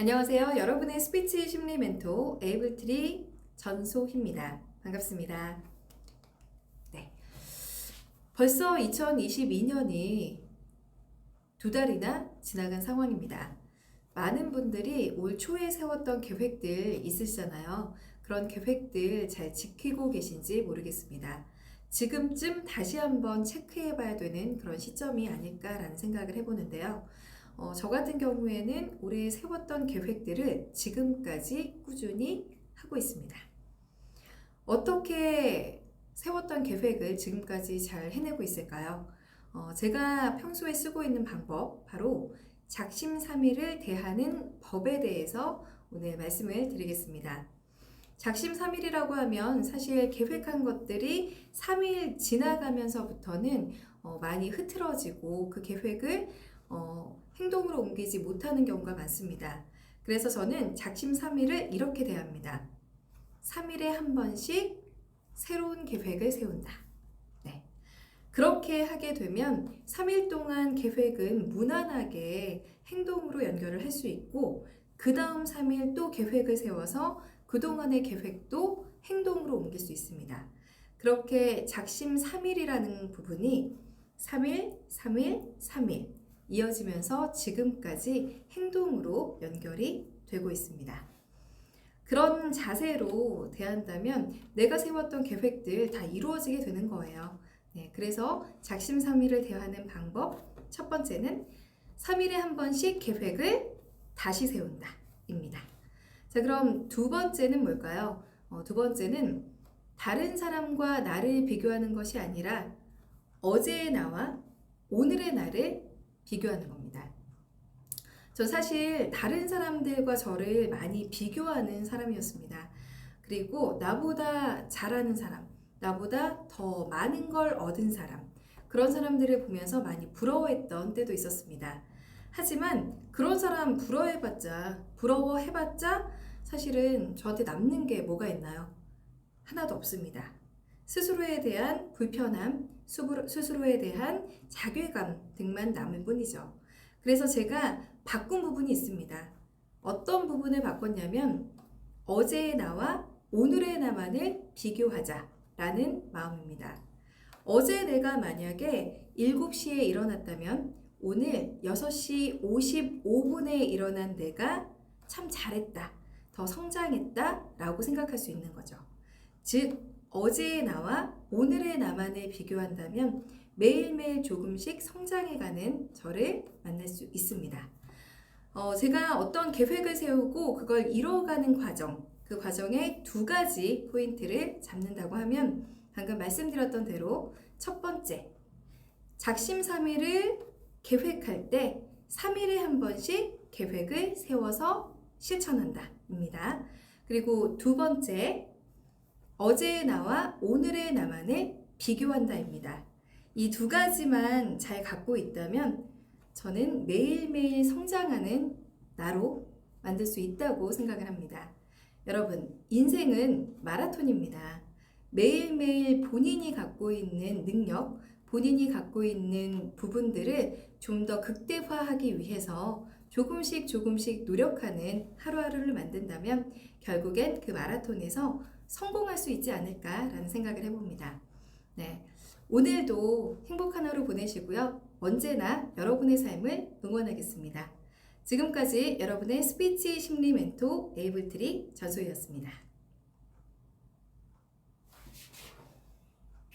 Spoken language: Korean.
안녕하세요. 여러분의 스피치 심리 멘토 에이블트리 전소희입니다. 반갑습니다. 네. 벌써 2022년이 두 달이나 지나간 상황입니다. 많은 분들이 올 초에 세웠던 계획들 있으시잖아요. 그런 계획들 잘 지키고 계신지 모르겠습니다. 지금쯤 다시 한번 체크해 봐야 되는 그런 시점이 아닐까라는 생각을 해보는데요. 어, 저 같은 경우에는 올해 세웠던 계획들을 지금까지 꾸준히 하고 있습니다. 어떻게 세웠던 계획을 지금까지 잘 해내고 있을까요? 어, 제가 평소에 쓰고 있는 방법, 바로 작심삼일을 대하는 법에 대해서 오늘 말씀을 드리겠습니다. 작심삼일이라고 하면 사실 계획한 것들이 3일 지나가면서부터는 어, 많이 흐트러지고 그 계획을 어, 행동으로 옮기지 못하는 경우가 많습니다. 그래서 저는 작심삼일을 이렇게 대합니다. 3일에 한 번씩 새로운 계획을 세운다. 네. 그렇게 하게 되면 3일 동안 계획은 무난하게 행동으로 연결을 할 수 있고 그 다음 3일 또 계획을 세워서 그동안의 계획도 행동으로 옮길 수 있습니다. 그렇게 작심 3일이라는 부분이 3일, 3일, 3일 이어지면서 지금까지 행동으로 연결이 되고 있습니다. 그런 자세로 대한다면 내가 세웠던 계획들 다 이루어지게 되는 거예요. 네, 그래서 작심 3일을 대하는 방법 첫 번째는 3일에 한 번씩 계획을 다시 세운다. 입니다. 자, 그럼 두 번째는 뭘까요? 어, 두 번째는 다른 사람과 나를 비교하는 것이 아니라 어제의 나와 오늘의 나를 비교하는 겁니다. 저 사실 다른 사람들과 저를 많이 비교하는 사람이었습니다. 그리고 나보다 잘하는 사람, 나보다 더 많은 걸 얻은 사람, 그런 사람들을 보면서 많이 부러워했던 때도 있었습니다. 하지만 그런 사람 부러워해봤자, 부러워해봤자 사실은 저한테 남는 게 뭐가 있나요? 하나도 없습니다. 스스로에 대한 불편함, 스스로에 대한 자괴감 등만 남을 뿐이죠. 그래서 제가 바꾼 부분이 있습니다. 어떤 부분을 바꿨냐면 어제의 나와 오늘의 나만을 비교하자라는 마음입니다. 어제 내가 만약에 7시에 일어났다면 오늘 6시 55분에 일어난 내가 참 잘했다, 더 성장했다 라고 생각할 수 있는 거죠. 즉, 어제의 나와 오늘의 나만을 비교한다면 매일매일 조금씩 성장해가는 저를 만날 수 있습니다. 어, 제가 어떤 계획을 세우고 그걸 이뤄가는 과정, 그 과정에 두 가지 포인트를 잡는다고 하면 방금 말씀드렸던 대로 첫 번째, 작심삼일을 계획할 때 3일에 한 번씩 계획을 세워서 실천한다. 입니다. 그리고 두 번째, 어제의 나와 오늘의 나만을 비교한다입니다. 이 두 가지만 잘 갖고 있다면 저는 매일매일 성장하는 나로 만들 수 있다고 생각을 합니다. 여러분, 인생은 마라톤입니다. 매일매일 본인이 갖고 있는 능력, 본인이 갖고 있는 부분들을 좀 더 극대화하기 위해서 조금씩 조금씩 노력하는 하루하루를 만든다면 결국엔 그 마라톤에서 성공할 수 있지 않을까라는 생각을 해봅니다. 네. 오늘도 행복한 하루 보내시고요. 언제나 여러분의 삶을 응원하겠습니다. 지금까지 여러분의 스피치 심리 멘토 에이블트리 전소희였습니다.